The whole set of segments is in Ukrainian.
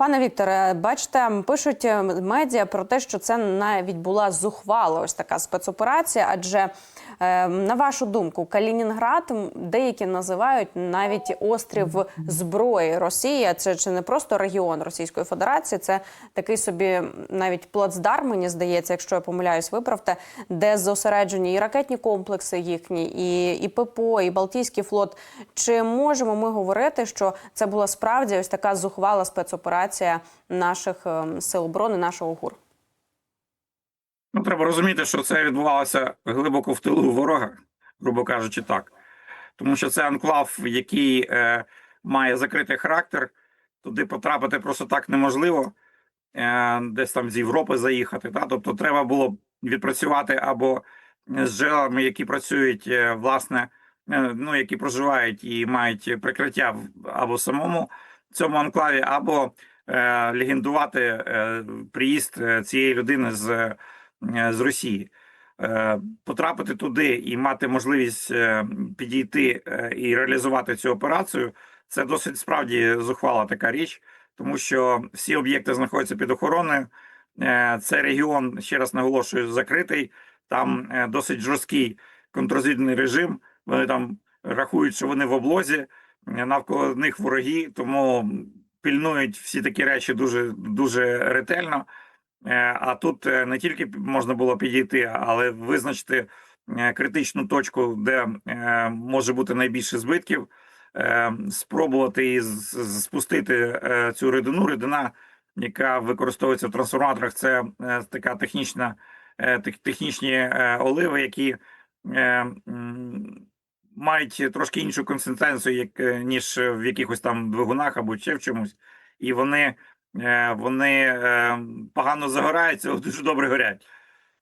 Пане Вікторе, бачите, пишуть е, медіа про те, що це навіть була зухвала ось така спецоперація. Адже на вашу думку, Калінінград деякі називають навіть острів зброї Росії. Це чи не просто регіон Російської Федерації, це такий собі навіть плацдарм, мені здається, якщо я помиляюсь, виправте, де зосереджені і ракетні комплекси їхні, і, і ППО, і Балтійський флот. Чи можемо ми говорити, що це була справді ось така зухвала спецоперація наших ем, сил оборони, нашого ГУР? Ну, треба розуміти, що це відбувалося глибоко в тилу ворога, грубо кажучи, так. Тому що це анклав, який е, має закритий характер, туди потрапити просто так неможливо, е, десь там з Європи заїхати. Та? Тобто, треба було відпрацювати або з джерелами, які працюють, е, власне, е, ну, які проживають і мають прикриття або самому цьому анклаві, або е, легендувати е, приїзд е, цієї людини з з Росії. Е, Потрапити туди і мати можливість е, підійти е, і реалізувати цю операцію це досить справді зухвала така річ, тому що всі об'єкти знаходяться під охороною. Е, Це регіон, ще раз наголошую, закритий. Там е, досить жорсткий контррозвідний режим. Вони там рахують, що вони в облозі, е, навколо них вороги, тому пільнують всі такі речі дуже дуже ретельно. Е, А тут е, не тільки можна було підійти, але визначити е, критичну точку, де може бути найбільше збитків, спробувати і спустити цю рідину. Рідина, яка використовується в трансформаторах, це така технічна, технічні оливи, які мають трошки іншу консистенцію, як, ніж в якихось там двигунах або ще в чомусь, і вони вони е, погано загораються, дуже добре горять.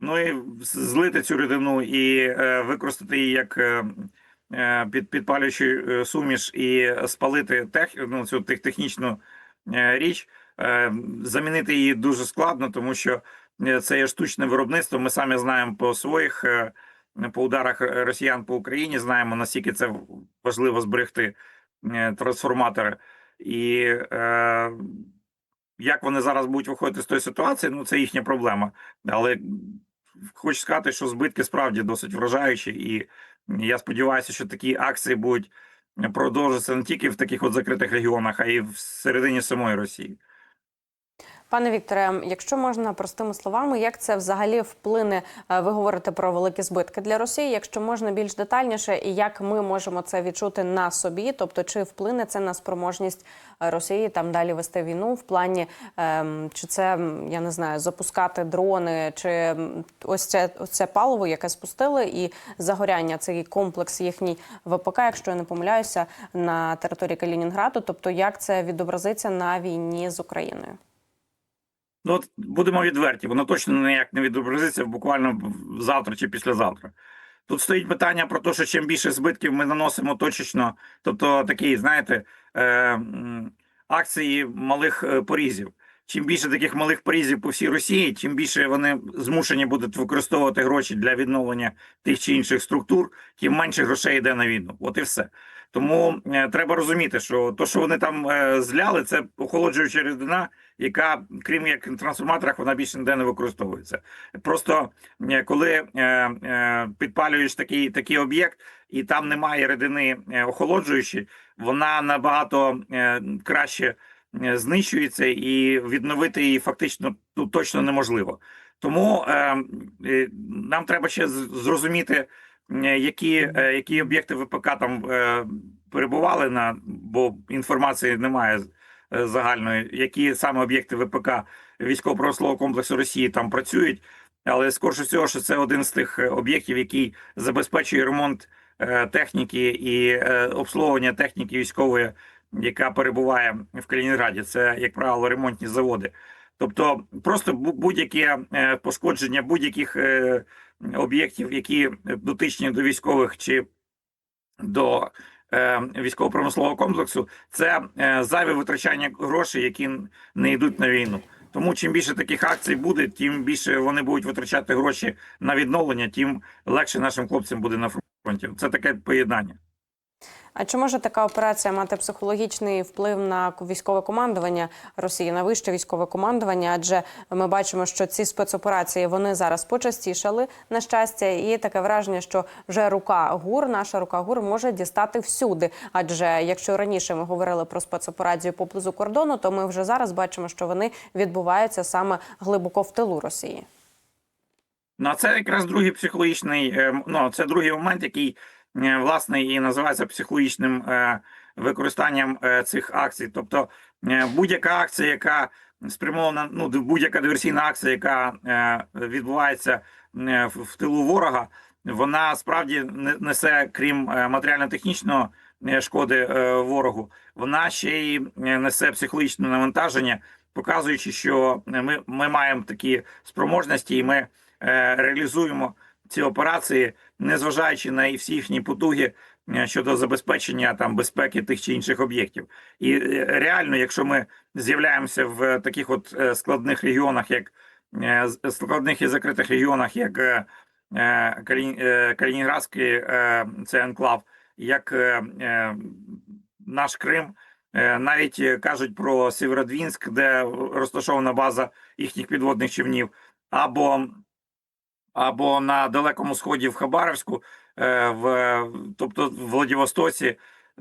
Ну і злити цю рідину і е, використати її як е, е, під, підпалюючу е, суміш і спалити тех, ну, цю тех, технічну е, річ, е, замінити її дуже складно, тому що е, це є штучне виробництво. Ми самі знаємо по своїх е, по ударах росіян по Україні, знаємо наскільки це важливо зберегти е, трансформатори. І е, як вони зараз будуть виходити з тої ситуації, ну це їхня проблема. Але хочу сказати, що збитки справді досить вражаючі, і я сподіваюся, що такі акції будуть продовжуватися не тільки в таких от закритих регіонах, а й в середині самої Росії. Пане Вікторе, якщо можна простими словами, як це взагалі вплине? е, Ви говорите про великі збитки для Росії. Якщо можна більш детальніше, і як ми можемо це відчути на собі, тобто чи вплине це на спроможність е, Росії там далі вести війну в плані, ем, чи це я не знаю, запускати дрони, чи ось це ось це паливо, яке спустили, і загоряння цей комплекс їхній ВПК, якщо я не помиляюся, на території Калінінграду. Тобто, як це відобразиться на війні з Україною? Ну, от будемо відверті, воно точно ніяк не відобразиться буквально завтра чи післязавтра. Тут стоїть питання про те, що чим більше збитків ми наносимо точечно, тобто такі, знаєте, е, акції малих е, порізів. Чим більше таких малих порізів по всій Росії, чим більше вони змушені будуть використовувати гроші для відновлення тих чи інших структур, тим менше грошей йде на війну. От і все. Тому е, треба розуміти, що то, що вони там е, зляли, це охолоджуюча рідина, яка, крім як в трансформаторах, вона більше ніде не використовується. Просто е, коли підпалюєш такий, такий об'єкт, і там немає рідини охолоджуючої, вона набагато краще знищується, і відновити її фактично ну, точно неможливо. Тому нам треба ще зрозуміти, які, е, які об'єкти ВПК там е, перебували на, бо інформації немає е, загальної, які саме об'єкти ВПК військово-промислового комплексу Росії там працюють. Але скорше всього, що це один з тих е, об'єктів, який забезпечує ремонт е, техніки і е, обслуговування техніки військової, яка перебуває в Калінінграді. Це, як правило, ремонтні заводи. Тобто, просто будь-яке е, пошкодження будь-яких е, об'єктів, які дотичні до військових чи до е, військово-промислового комплексу, це е, зайве витрачання грошей, які не йдуть на війну. Тому чим більше таких акцій буде, тим більше вони будуть витрачати гроші на відновлення, тим легше нашим хлопцям буде на фронті. Це таке поєднання. А чи може така операція мати психологічний вплив на військове командування Росії, на вище військове командування? Адже ми бачимо, що ці спецоперації вони зараз почастішали на щастя, і таке враження, що вже рука ГУР, наша рука ГУР може дістати всюди. Адже якщо раніше ми говорили про спецоперацію поблизу кордону, то ми вже зараз бачимо, що вони відбуваються саме глибоко в тилу Росії. Ну, це якраз другий психологічний, е, ну, це другий момент, який власне і називається психологічним е, використанням е, цих акцій. Тобто е, будь-яка акція, яка спрямована, ну будь-яка диверсійна акція, яка е, відбувається е, в, тилу ворога, вона справді не- несе, крім е, матеріально-технічного е, шкоди е, ворогу, вона ще й е, несе психологічне навантаження, показуючи, що ми, ми маємо такі спроможності, і ми е, реалізуємо ці операції, незважаючи на і всі їхні потуги е, щодо забезпечення там безпеки тих чи інших об'єктів. І е, реально, якщо ми з'являємося в таких от е, складних регіонах, як складних і закритих регіонах, як Калін- Калінінградський це анклав, як наш Крим. Навіть кажуть про Сєвєродвінськ, де розташована база їхніх підводних човнів, або, або на Далекому Сході в Хабаровську, е, в, тобто в Владивостоці.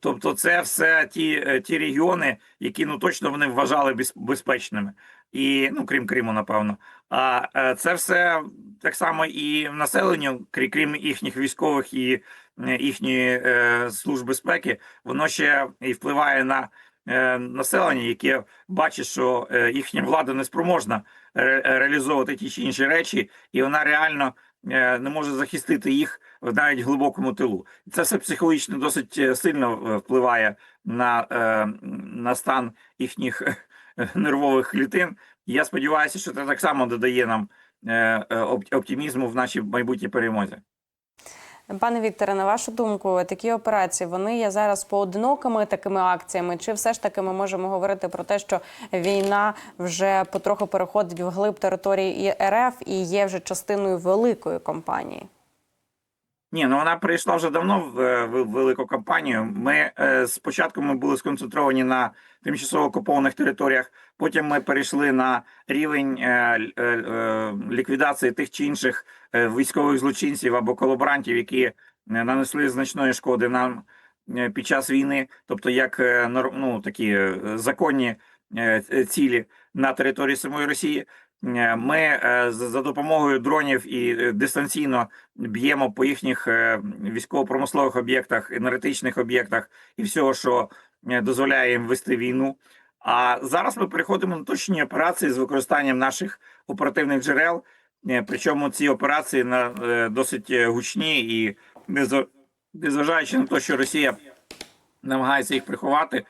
Тобто, це все ті, е, ті регіони, які ну точно вони вважали без- безпечними, і ну крім Криму, напевно. А е, це все так само і населенню, крі- крім їхніх військових і їхньої е, служб безпеки, воно ще і впливає на населення, яке бачить, що е, їхня влада не спроможна реалізовувати ті чи інші речі, і вона реально е, не може захистити їх в навіть глибокому тилу. Це все психологічно досить е, сильно е, впливає на, е, на стан їхніх е, нервових клітин. Я сподіваюся, що це так само додає нам е, е, оптимізму в нашій майбутній перемозі. Пане Вікторе, на вашу думку, такі операції вони є зараз поодинокими такими акціями, чи все ж таки ми можемо говорити про те, що війна вже потроху переходить в глиб території РФ і є вже частиною великої кампанії? Ні, ну вона прийшла вже давно в, е, в велику кампанію. Ми е, спочатку ми були сконцентровані на тимчасово окупованих територіях. Потім ми перейшли на рівень е, е, е, ліквідації тих чи інших е, військових злочинців або колаборантів, які нанесли значної шкоди нам під час війни, тобто як ну, такі законні цілі на території самої Росії. Е, Ми е, за допомогою дронів і е, дистанційно б'ємо по їхніх військово-промислових об'єктах, енергетичних об'єктах і всього, що дозволяє їм вести війну. А зараз ми переходимо на точні операції з використанням наших оперативних джерел. Причому ці операції на досить гучні і незважаючи на те, що Росія намагається їх приховати.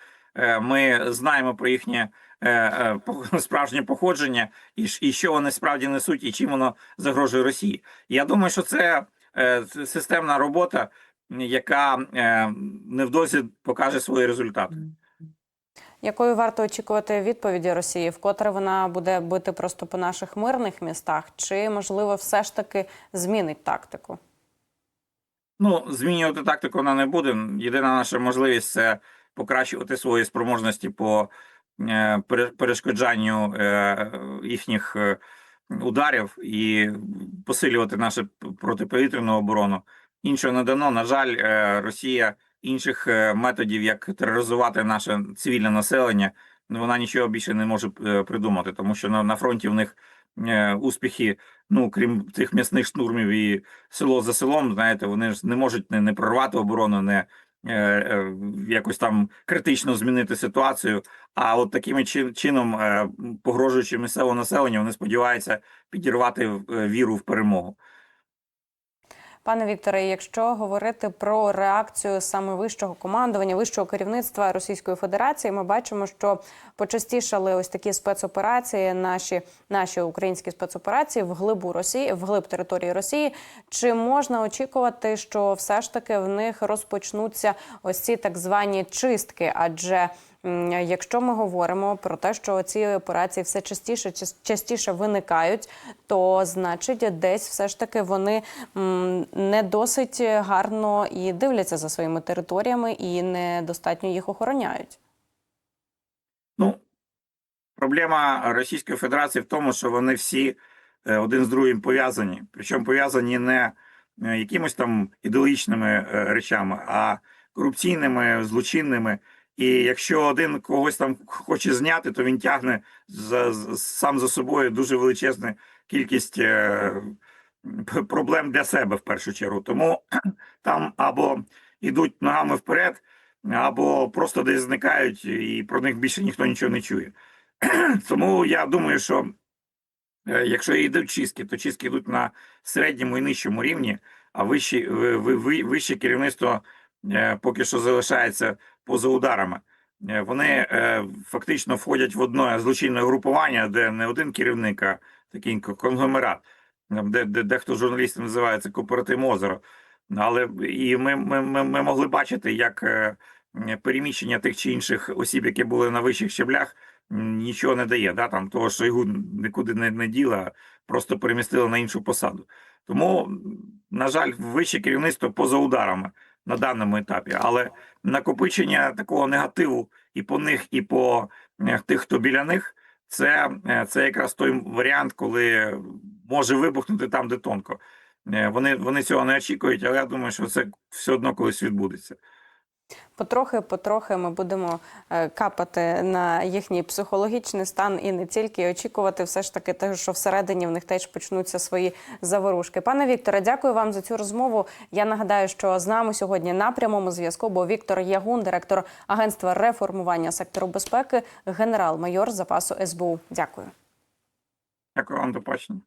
Ми знаємо про їхнє справжнє походження і, що вони справді несуть, і чим воно загрожує Росії. Я думаю, що це е, системна робота, яка е, невдовзі покаже свої результати. Якою варто очікувати відповіді Росії? Вкотре вона буде бити просто по наших мирних містах, чи можливо все ж таки змінить тактику? Ну, змінювати тактику вона не буде. Єдина наша можливість це покращувати свої спроможності по е, перешкоджанню е, їхніх е, ударів і посилювати нашу протиповітряну оборону. Іншого не дано. На жаль, е, Росія інших е, методів, як тероризувати наше цивільне населення, вона нічого більше не може е, придумати, тому що на, фронті в них е, успіхи, ну крім тих м'ясних штурмів і село за селом, знаєте, вони ж не можуть не, не прорвати оборону, не е, е, якось там критично змінити ситуацію. А от таким чином, е, погрожуючи місцевому населенню, вони сподіваються підірвати е, віру в перемогу. Пане Вікторе, якщо говорити про реакцію саме вищого командування, вищого керівництва Російської Федерації, ми бачимо, що почастішали ось такі спецоперації, наші наші українські спецоперації в глибу Росії, в глиб території Росії. Чи можна очікувати, що все ж таки в них розпочнуться ось ці так звані чистки? Адже якщо ми говоримо про те, що ці операції все частіше частіше виникають, то значить, десь все ж таки вони не досить гарно і дивляться за своїми територіями і недостатньо їх охороняють. Ну, проблема Російської Федерації в тому, що вони всі е, один з другим пов'язані. Причому пов'язані не е, якимось там ідеологічними е, речами, а корупційними, злочинними. І якщо один когось там хоче зняти, то він тягне за, сам за собою дуже величезну кількість е, проблем для себе в першу чергу. Тому там або йдуть ногами вперед, або просто десь зникають, і про них більше ніхто нічого не чує. Тому я думаю, що е, якщо йдуть чистки, то чистки йдуть на середньому і нижчому рівні, а вищі, ви- ви- ви- вище керівництво е, поки що залишається поза ударами. Е, Вони е, фактично входять в одне злочинне групування, де не один керівник, а такий конгломерат, Там, де, де дехто з журналістів називається кооператив Озеро. Але і ми, ми, ми, ми могли бачити, як е, переміщення тих чи інших осіб, які були на вищих щеблях, нічого не дає. Да? Там того Шойгу нікуди не, не діла, просто перемістили на іншу посаду. Тому, на жаль, вище керівництво поза ударами на даному етапі. Але накопичення такого негативу і по них, і по е, тих, хто біля них, це, е, це якраз той варіант, коли може вибухнути там, де тонко. Е, Вони, вони цього не очікують, але я думаю, що це все одно колись відбудеться. Потрохи, потрохи ми будемо е, капати на їхній психологічний стан і не тільки і очікувати, все ж таки, те, що всередині в них теж почнуться свої заворушки. Пане Вікторе, дякую вам за цю розмову. Я нагадаю, що з нами сьогодні на прямому зв'язку був Віктор Ягун, директор агентства реформування сектору безпеки, генерал-майор запасу СБУ. Дякую. Дякую вам, до побачення.